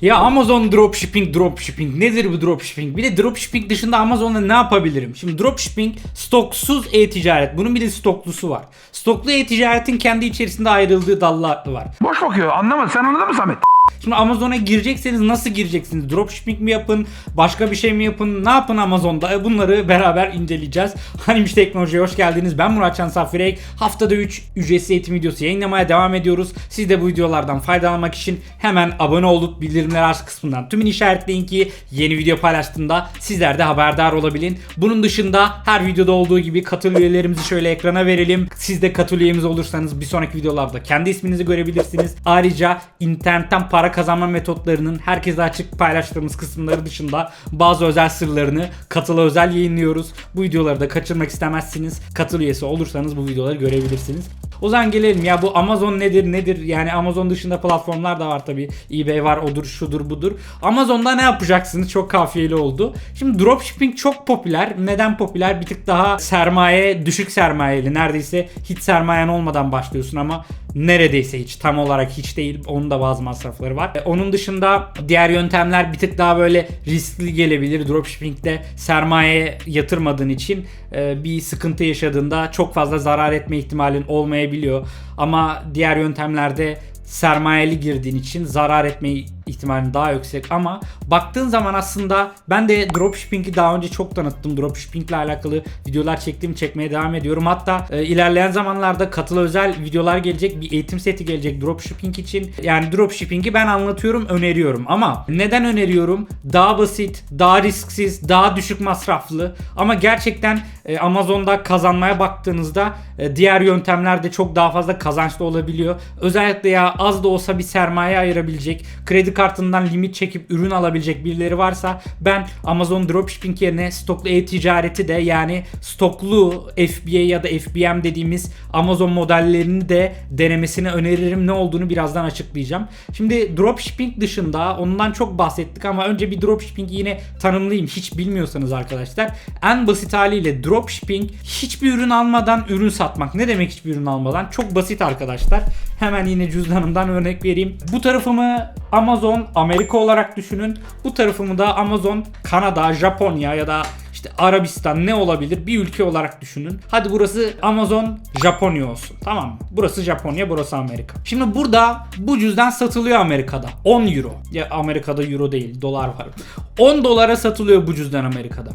Ya Amazon dropshipping dropshipping nedir bu dropshipping? Bir de dropshipping dışında Amazon'da ne yapabilirim? Şimdi dropshipping stoksuz e-ticaret. Bunun bir de stoklusu var. Stoklu e-ticaretin kendi içerisinde ayrıldığı dallar var. Boş bakıyor anlamadı. Sen anladın mı Samet? Şimdi Amazon'a girecekseniz nasıl gireceksiniz? Dropshipping mi yapın? Başka bir şey mi yapın? Ne yapın Amazon'da? E, Bunları beraber inceleyeceğiz. Hanimiş Teknoloji'ye hoş geldiniz. Ben Muratcan Safirek. Haftada 3 ücretsiz eğitim videosu yayınlamaya devam ediyoruz. Siz de bu videolardan faydalanmak için hemen abone olup bildirimleri aç kısmından tümünü işaretleyin ki yeni video paylaştığımda sizler de haberdar olabilin. Bunun dışında her videoda olduğu gibi katıl üyelerimizi şöyle ekrana verelim. Siz de katıl üyemiz olursanız bir sonraki videolarda kendi isminizi görebilirsiniz. Ayrıca internetten para kazanma metotlarının herkese açık paylaştığımız kısımları dışında bazı özel sırlarını katıla özel yayınlıyoruz. Bu videoları da kaçırmak istemezsiniz. Katıl üyesi olursanız bu videoları görebilirsiniz. O zaman gelelim. Ya bu Amazon nedir nedir? Yani Amazon dışında platformlar da var tabi eBay var odur şudur budur. Amazon'da ne yapacaksınız? Çok kafiyeli oldu. Şimdi dropshipping çok popüler. Neden popüler? Bir tık daha sermaye düşük sermayeli. Neredeyse hiç sermayen olmadan başlıyorsun ama neredeyse hiç. Tam olarak hiç değil. Onun da bazı masrafları var. E, Onun dışında diğer yöntemler bir tık daha böyle riskli gelebilir. Dropshipping'de sermaye yatırmadığın için e, bir sıkıntı yaşadığında çok fazla zarar etme ihtimalin olmayabiliyor. Ama diğer yöntemlerde sermayeli girdiğin için zarar etme ihtimalin daha yüksek ama baktığın zaman aslında ben de dropshipping'i daha önce çok tanıttım. Dropshipping ile alakalı videolar çektim, çekmeye devam ediyorum. Hatta e, ilerleyen zamanlarda katılı özel videolar gelecek, bir eğitim seti gelecek dropshipping için. Yani dropshipping'i ben anlatıyorum, öneriyorum ama neden öneriyorum? Daha basit, daha risksiz, daha düşük masraflı ama gerçekten e, Amazon'da kazanmaya baktığınızda e, diğer yöntemlerde çok daha fazla kazançlı olabiliyor. Özellikle ya az da olsa bir sermaye ayırabilecek, kredi kartından limit çekip ürün alabilecek birileri varsa ben Amazon Dropshipping yerine stoklu e-ticareti de yani stoklu FBA ya da FBM dediğimiz Amazon modellerini de denemesini öneririm. Ne olduğunu birazdan açıklayacağım. Şimdi dropshipping dışında ondan çok bahsettik ama önce bir dropshipping yine tanımlayayım. Hiç bilmiyorsanız arkadaşlar en basit haliyle dropshipping hiçbir ürün almadan ürün satmak. Ne demek hiçbir ürün almadan? Çok basit arkadaşlar. Hemen yine cüzdanımdan örnek vereyim. Bu tarafımı Amazon Amerika olarak düşünün. Bu tarafımı da Amazon Kanada, Japonya ya da işte Arabistan ne olabilir bir ülke olarak düşünün. Hadi burası Amazon Japonya olsun. Tamam mı? Burası Japonya, burası Amerika. Şimdi burada bu cüzdan satılıyor Amerika'da. 10 euro. Ya Amerika'da euro değil, dolar var. 10 dolara satılıyor bu cüzdan Amerika'da.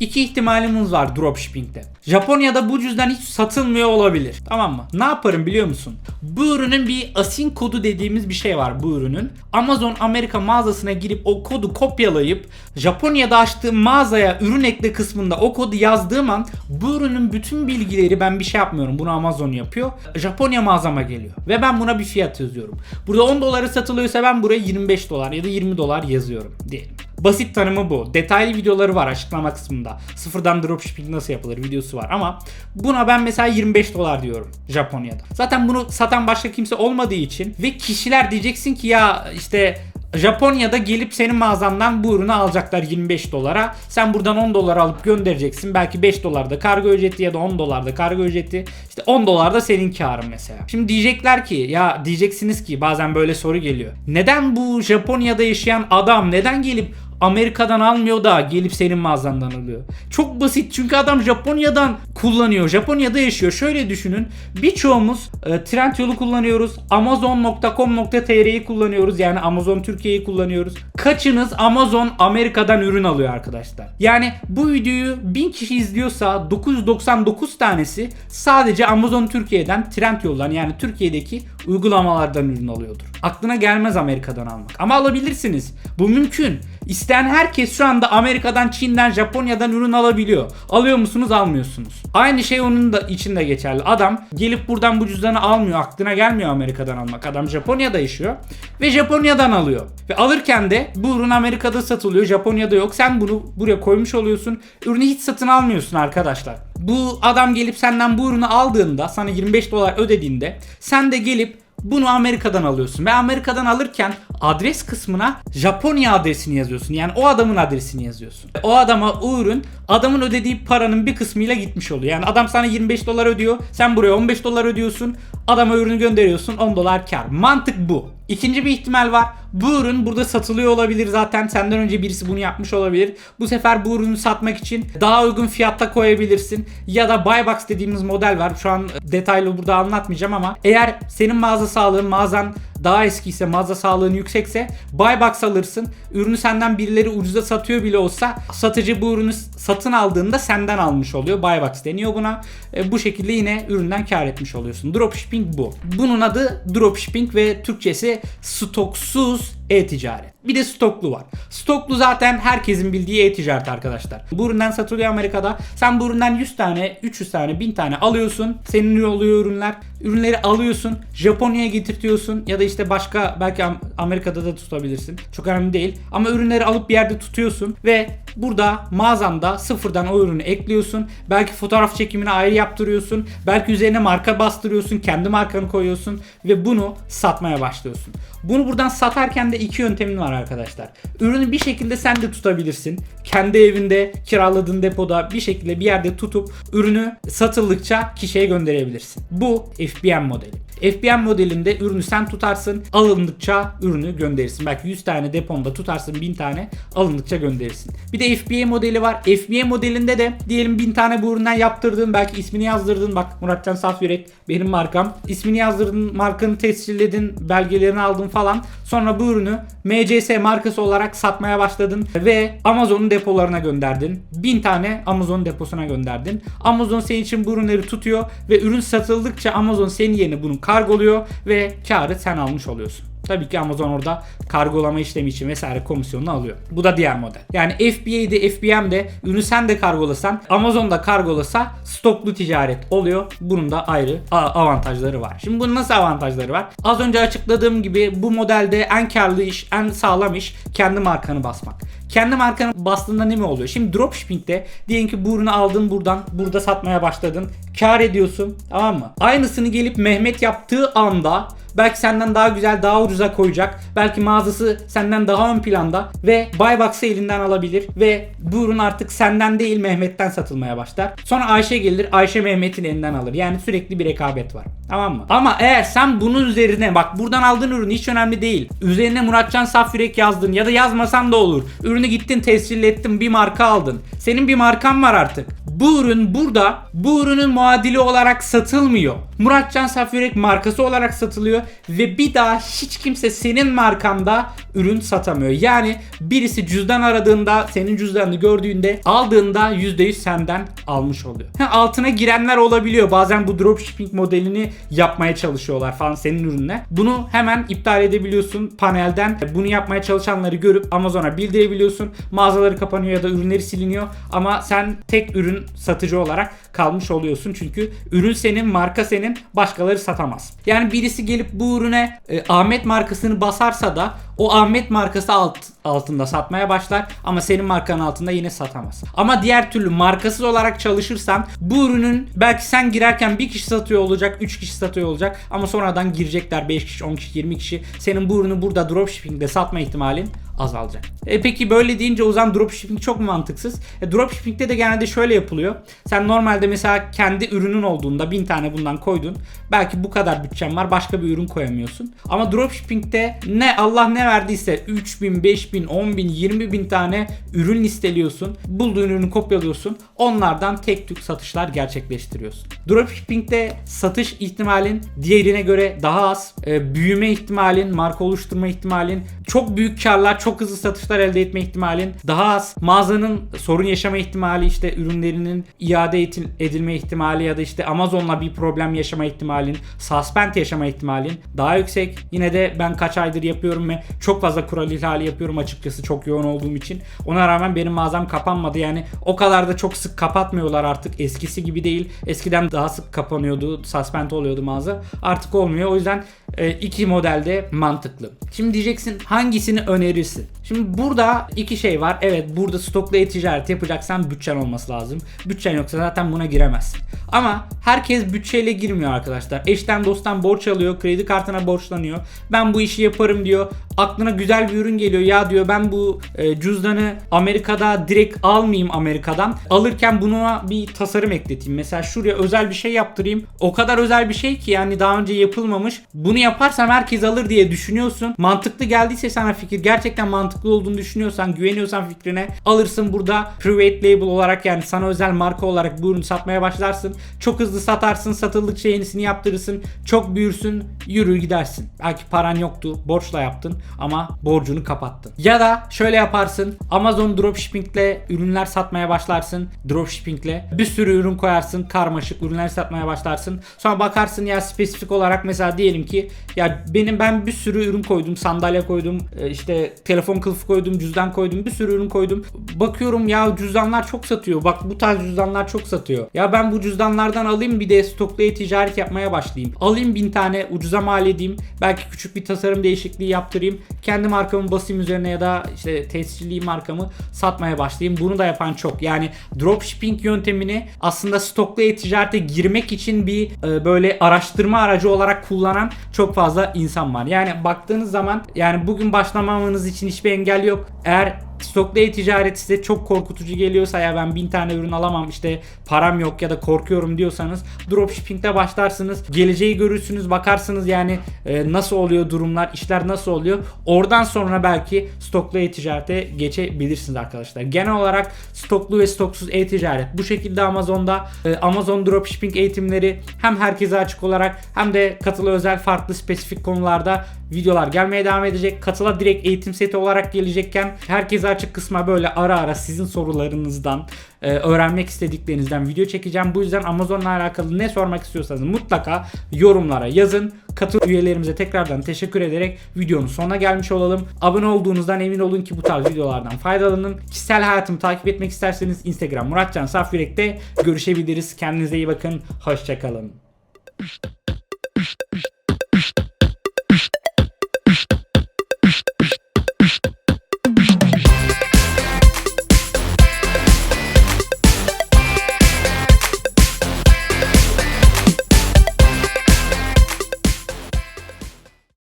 İki ihtimalimiz var dropshipping'de. Japonya'da bu cüzdan hiç satılmıyor olabilir. Tamam mı? Ne yaparım biliyor musun? Bu ürünün bir asin kodu dediğimiz bir şey var bu ürünün. Amazon Amerika mağazasına girip o kodu kopyalayıp Japonya'da açtığım mağazaya ürün ekle kısmında o kodu yazdığım an bu ürünün bütün bilgileri ben bir şey yapmıyorum. Bunu Amazon yapıyor. Japonya mağazama geliyor. Ve ben buna bir fiyat yazıyorum. Burada 10 dolara satılıyorsa ben buraya 25 dolar ya da 20 dolar yazıyorum diyelim. Basit tanımı bu. Detaylı videoları var açıklama kısmında. Sıfırdan dropshipping nasıl yapılır videosu var ama buna ben mesela 25 dolar diyorum Japonya'da. Zaten bunu satan başka kimse olmadığı için ve kişiler diyeceksin ki ya işte Japonya'da gelip senin mağazandan bu ürünü alacaklar 25 dolara. Sen buradan 10 dolar alıp göndereceksin. Belki 5 dolarda kargo ücreti ya da 10 dolarda kargo ücreti. İşte 10 dolar da senin karın mesela. Şimdi diyecekler ki ya diyeceksiniz ki bazen böyle soru geliyor. Neden bu Japonya'da yaşayan adam neden gelip Amerika'dan almıyor da gelip senin mağazandan alıyor. Çok basit çünkü adam Japonya'dan kullanıyor. Japonya'da yaşıyor. Şöyle düşünün. Birçoğumuz e, Trendyol'u kullanıyoruz. Amazon.com.tr'yi kullanıyoruz. Yani Amazon Türkiye'yi kullanıyoruz. Kaçınız Amazon Amerika'dan ürün alıyor arkadaşlar? Yani bu videoyu 1000 kişi izliyorsa 999 tanesi sadece Amazon Türkiye'den Trendyol'dan yani Türkiye'deki uygulamalardan ürün alıyordur. Aklına gelmez Amerika'dan almak. Ama alabilirsiniz. Bu mümkün. İsteyen herkes şu anda Amerika'dan, Çin'den, Japonya'dan ürün alabiliyor. Alıyor musunuz, almıyorsunuz. Aynı şey onun da içinde geçerli. Adam gelip buradan bu cüzdanı almıyor. Aklına gelmiyor Amerika'dan almak. Adam Japonya'da yaşıyor ve Japonya'dan alıyor. Ve alırken de bu ürün Amerika'da satılıyor. Japonya'da yok. Sen bunu buraya koymuş oluyorsun. Ürünü hiç satın almıyorsun arkadaşlar. Bu adam gelip senden bu ürünü aldığında, sana 25 dolar ödediğinde sen de gelip bunu Amerika'dan alıyorsun ve Amerika'dan alırken adres kısmına Japonya adresini yazıyorsun. Yani o adamın adresini yazıyorsun. O adama ürün adamın ödediği paranın bir kısmıyla gitmiş oluyor. Yani adam sana 25 dolar ödüyor. Sen buraya 15 dolar ödüyorsun. Adama ürünü gönderiyorsun 10 dolar kar. Mantık bu. İkinci bir ihtimal var. Bu ürün burada satılıyor olabilir zaten. Senden önce birisi bunu yapmış olabilir. Bu sefer bu ürünü satmak için daha uygun fiyatta koyabilirsin. Ya da buy box dediğimiz model var. Şu an detaylı burada anlatmayacağım ama eğer senin mağaza sağlığın mağazan daha eskiyse mağaza sağlığın yüksekse buy box alırsın. Ürünü senden birileri ucuza satıyor bile olsa satıcı bu ürünü satın aldığında senden almış oluyor. Buy box deniyor buna. E, bu şekilde yine üründen kar etmiş oluyorsun. Dropshipping bu. Bunun adı dropshipping ve Türkçesi stoksuz e-ticaret. Bir de stoklu var. Stoklu zaten herkesin bildiği e-ticaret arkadaşlar. Bu üründen satılıyor Amerika'da. Sen bu üründen 100 tane, 300 tane, 1000 tane alıyorsun. Senin oluyor ürünler. Ürünleri alıyorsun. Japonya'ya getirtiyorsun ya da işte başka belki Am- Amerika'da da tutabilirsin. Çok önemli değil. Ama ürünleri alıp bir yerde tutuyorsun ve burada mağazanda sıfırdan o ürünü ekliyorsun. Belki fotoğraf çekimini ayrı yaptırıyorsun. Belki üzerine marka bastırıyorsun. Kendi markanı koyuyorsun ve bunu satmaya başlıyorsun. Bunu buradan satarken de iki yöntemin var arkadaşlar. Ürünü bir şekilde sen de tutabilirsin. Kendi evinde kiraladığın depoda bir şekilde bir yerde tutup ürünü satıldıkça kişiye gönderebilirsin. Bu FBM modeli. FBM modelinde ürünü sen tutarsın, alındıkça ürünü gönderirsin. Belki 100 tane deponda tutarsın, 1000 tane alındıkça gönderirsin. Bir de FBA modeli var. FBA modelinde de diyelim 1000 tane bu üründen yaptırdın, belki ismini yazdırdın. Bak Muratcan Safyürek benim markam. İsmini yazdırdın, markanı tescilledin, belgelerini aldın falan. Sonra bu ürünü MCS markası olarak satmaya başladın ve Amazon'un depolarına gönderdin. 1000 tane Amazon deposuna gönderdin. Amazon senin için bu ürünleri tutuyor ve ürün satıldıkça Amazon senin yerine bunu kargoluyor ve karı sen almış oluyorsun. Tabii ki Amazon orada kargolama işlemi için vesaire komisyonunu alıyor. Bu da diğer model. Yani FBA'de, FBM'de ürünü sen de kargolasan, Amazon'da kargolasa stoklu ticaret oluyor. Bunun da ayrı avantajları var. Şimdi bunun nasıl avantajları var? Az önce açıkladığım gibi bu modelde en karlı iş, en sağlam iş kendi markanı basmak. Kendi markanı bastığında ne mi oluyor? Şimdi dropshipping'de diyelim ki bu ürünü aldın buradan, burada satmaya başladın. Kar ediyorsun tamam mı? Aynısını gelip Mehmet yaptığı anda Belki senden daha güzel, daha ucuza koyacak. Belki mağazası senden daha ön planda ve buy box'ı elinden alabilir ve bu ürün artık senden değil Mehmet'ten satılmaya başlar. Sonra Ayşe gelir, Ayşe Mehmet'in elinden alır. Yani sürekli bir rekabet var. Tamam mı? Ama eğer sen bunun üzerine bak buradan aldığın ürün hiç önemli değil. Üzerine Muratcan Safyürek yazdın ya da yazmasan da olur. Ürünü gittin tescil ettin bir marka aldın. Senin bir markan var artık. Bu ürün burada bu ürünün muadili olarak satılmıyor. Muratcan Safyürek markası olarak satılıyor ve bir daha hiç kimse senin markanda ürün satamıyor. Yani birisi cüzdan aradığında senin cüzdanını gördüğünde aldığında %100 senden almış oluyor. Altına girenler olabiliyor. Bazen bu dropshipping modelini yapmaya çalışıyorlar falan senin ürünle. Bunu hemen iptal edebiliyorsun panelden. Bunu yapmaya çalışanları görüp Amazon'a bildirebiliyorsun. Mağazaları kapanıyor ya da ürünleri siliniyor ama sen tek ürün satıcı olarak kalmış oluyorsun. Çünkü ürün senin, marka senin, başkaları satamaz. Yani birisi gelip bu ürüne e, Ahmet markasını basarsa da o Ahmet markası alt, altında satmaya başlar ama senin markanın altında yine satamaz. Ama diğer türlü markasız olarak çalışırsan bu ürünün belki sen girerken bir kişi satıyor olacak, 3 kişi satıyor olacak ama sonradan girecekler 5 kişi, 10 kişi, 20 kişi. Senin bu ürünü burada dropshipping'de satma ihtimalin azalacak. E peki böyle deyince o zaman dropshipping çok mu mantıksız? E dropshipping'de de genelde şöyle yapılıyor. Sen normalde mesela kendi ürünün olduğunda 1000 tane bundan koydun. Belki bu kadar bütçen var başka bir ürün koyamıyorsun. Ama dropshipping'de ne Allah ne verdiyse 3000, 5000, 10000, 20000 tane ürün listeliyorsun. Bulduğun ürünü kopyalıyorsun. Onlardan tek tük satışlar gerçekleştiriyorsun. Dropshipping'de satış ihtimalin diğerine göre daha az. E, büyüme ihtimalin, marka oluşturma ihtimalin, çok büyük karlar, çok hızlı satışlar elde etme ihtimalin daha az. Mağazanın sorun yaşama ihtimali, işte ürünlerinin iade edilme ihtimali ya da işte Amazon'la bir problem yaşama ihtimalin, suspend yaşama ihtimalin daha yüksek. Yine de ben kaç aydır yapıyorum ve çok fazla kural ihlali yapıyorum açıkçası çok yoğun olduğum için. Ona rağmen benim mağazam kapanmadı. Yani o kadar da çok sık kapatmıyorlar artık. Eskisi gibi değil. Eskiden daha sık kapanıyordu, suspend oluyordu mağaza. Artık olmuyor. O yüzden e, iki modelde mantıklı. Şimdi diyeceksin hangisini önerirsin? Şimdi burada iki şey var. Evet burada stoklu e-ticaret yapacaksan bütçen olması lazım. Bütçen yoksa zaten buna giremezsin. Ama herkes bütçeyle girmiyor arkadaşlar. Eşten dosttan borç alıyor. Kredi kartına borçlanıyor. Ben bu işi yaparım diyor. Aklına güzel bir ürün geliyor. Ya diyor ben bu e, cüzdanı Amerika'da direkt almayayım Amerika'dan. Alırken buna bir tasarım ekleteyim. Mesela şuraya özel bir şey yaptırayım. O kadar özel bir şey ki yani daha önce yapılmamış. Bunu yaparsam herkes alır diye düşünüyorsun. Mantıklı geldiyse sana fikir gerçekten mantıklı olduğunu düşünüyorsan, güveniyorsan fikrine alırsın burada private label olarak yani sana özel marka olarak bu ürünü satmaya başlarsın. Çok hızlı satarsın, satıldıkça yenisini yaptırırsın. Çok büyürsün, yürür gidersin. Belki paran yoktu, borçla yaptın ama borcunu kapattın. Ya da şöyle yaparsın. Amazon dropshippingle ürünler satmaya başlarsın. Dropshippingle bir sürü ürün koyarsın, karmaşık ürünler satmaya başlarsın. Sonra bakarsın ya spesifik olarak mesela diyelim ki ya benim ben bir sürü ürün koydum, sandalye koydum, e, işte telefon kılıfı koydum, cüzdan koydum, bir sürü ürün koydum. Bakıyorum ya cüzdanlar çok satıyor. Bak bu tarz cüzdanlar çok satıyor. Ya ben bu cüzdanlardan alayım bir de stoklu e-ticaret yapmaya başlayayım. Alayım bin tane ucuza mal edeyim. Belki küçük bir tasarım değişikliği yaptırayım. Kendi markamı basayım üzerine ya da işte tescilli markamı satmaya başlayayım. Bunu da yapan çok. Yani dropshipping yöntemini aslında stoklu e-ticarete girmek için bir e, böyle araştırma aracı olarak kullanan çok fazla insan var. Yani baktığınız zaman yani bugün başlamamanız için hiçbir engel yok. Eğer stoklu e-ticaret size çok korkutucu geliyorsa ya ben bin tane ürün alamam işte param yok ya da korkuyorum diyorsanız dropshipping'de başlarsınız. Geleceği görürsünüz bakarsınız yani e, nasıl oluyor durumlar işler nasıl oluyor. Oradan sonra belki stoklu e-ticarete geçebilirsiniz arkadaşlar. Genel olarak stoklu ve stoksuz e-ticaret bu şekilde Amazon'da e, Amazon dropshipping eğitimleri hem herkese açık olarak hem de katılı özel farklı spesifik konularda videolar gelmeye devam edecek. Katıla direkt eğitim seti olarak gelecekken herkese açık kısma böyle ara ara sizin sorularınızdan e, öğrenmek istediklerinizden video çekeceğim. Bu yüzden Amazon'la alakalı ne sormak istiyorsanız mutlaka yorumlara yazın. Katıl üyelerimize tekrardan teşekkür ederek videonun sonuna gelmiş olalım. Abone olduğunuzdan emin olun ki bu tarz videolardan faydalanın. Kişisel hayatımı takip etmek isterseniz Instagram Muratcan Safyürek'te görüşebiliriz. Kendinize iyi bakın. Hoşçakalın.